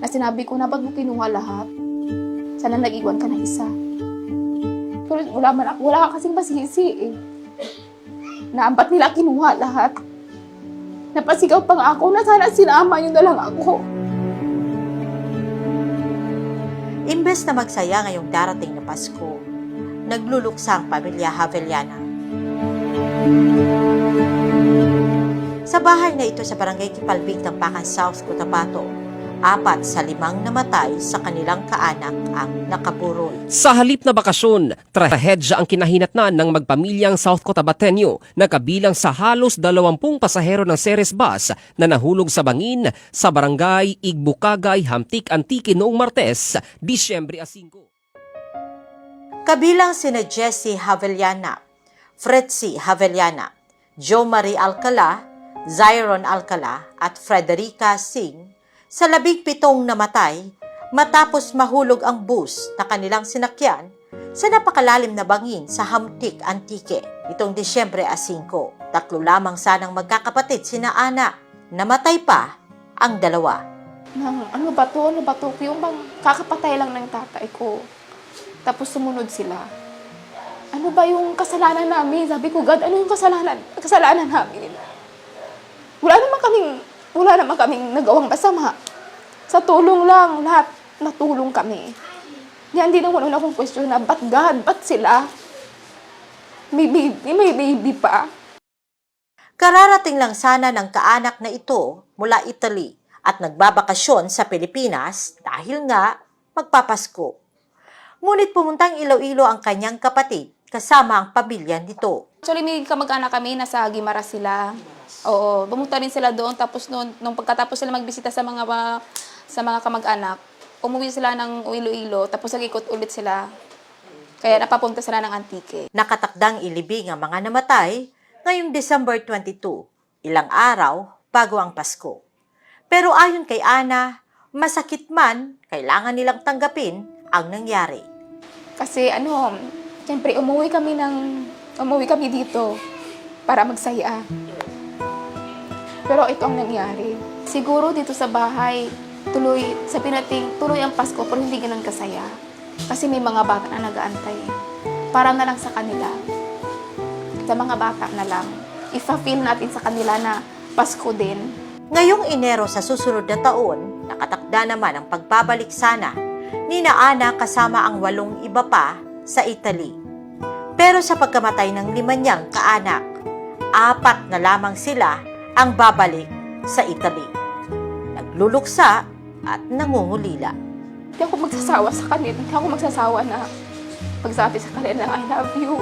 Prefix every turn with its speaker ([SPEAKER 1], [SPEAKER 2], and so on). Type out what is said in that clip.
[SPEAKER 1] na sinabi ko na ba't mo kinuha lahat? Sana nag-iwan ka na isa. Pero wala, man, wala ka kasing masisi eh. Na ba't nila kinuha lahat? Napasigaw pa nga ako na sana sinama niyo na lang ako.
[SPEAKER 2] Imbes na magsaya ngayong darating na Pasko, nagluluksa ang pamilya Haveliana. Sa bahay na ito sa barangay Kipalbig, Tampakan South, Cotabato, apat sa limang namatay sa kanilang kaanak ang nakaburol.
[SPEAKER 3] Sa halip na bakasyon, trahedya ang kinahinatnan ng magpamilyang South Cotabateño na kabilang sa halos 20 pasahero ng Ceres Bus na nahulog sa bangin sa barangay Igbukagay, Hamtik, Antique noong Martes, Disyembre 5.
[SPEAKER 2] Kabilang sina Jessie Haveliana, Fretzy Haveliana, Jo Marie Alcala, Zyron Alcala at Frederica Singh sa labing pitong namatay matapos mahulog ang bus na kanilang sinakyan sa napakalalim na bangin sa Hamtik, Antique itong Disyembre 5. Tatlo lamang sanang magkakapatid sina Ana. Namatay pa ang dalawa.
[SPEAKER 1] Nang, ano ba to? Ano ba to? Yung bang kakapatay lang ng tatay ko. Tapos sumunod sila. Ano ba yung kasalanan namin? Sabi ko, God, ano yung kasalanan, kasalanan namin? Wala naman kaming, wala naman kaming nagawang masama. Sa tulong lang, lahat natulong kami. Yan, hindi naman una akong question na, ba't God? Ba't sila? May baby, may baby pa.
[SPEAKER 2] Kararating lang sana ng kaanak na ito mula Italy at nagbabakasyon sa Pilipinas dahil nga magpapasko. Ngunit pumuntang Iloilo ang kanyang kapatid kasama ang pamilya nito.
[SPEAKER 1] Actually, may kamag-anak kami, nasa Gimara sila. Oo, bumunta rin sila doon. Tapos noon, nung pagkatapos sila magbisita sa mga sa mga kamag-anak, umuwi sila ng Iloilo, tapos nag-ikot ulit sila. Kaya napapunta sila ng Antique.
[SPEAKER 2] Nakatakdang ilibing ang mga namatay ngayong December 22, ilang araw bago ang Pasko. Pero ayon kay Ana, masakit man, kailangan nilang tanggapin ang nangyari.
[SPEAKER 1] Kasi ano, siyempre umuwi kami ng, umuwi kami dito para magsaya. Pero ito ang nangyari. Siguro dito sa bahay, tuloy, sa pinating, tuloy ang Pasko pero hindi ganun kasaya. Kasi may mga bata na nag-aantay. Para na lang sa kanila. Sa mga bata na lang. Ifa-feel natin sa kanila na Pasko din.
[SPEAKER 2] Ngayong Enero sa susunod na taon, nakatakda naman ang pagbabalik sana ni na Ana kasama ang walong iba pa sa Italy. Pero sa pagkamatay ng lima niyang kaanak, apat na lamang sila ang babalik sa Italy. Nagluluksa at nangungulila.
[SPEAKER 1] Hindi ako magsasawa sa kanila. Hindi ako magsasawa na pagsabi sa kanila na I love you.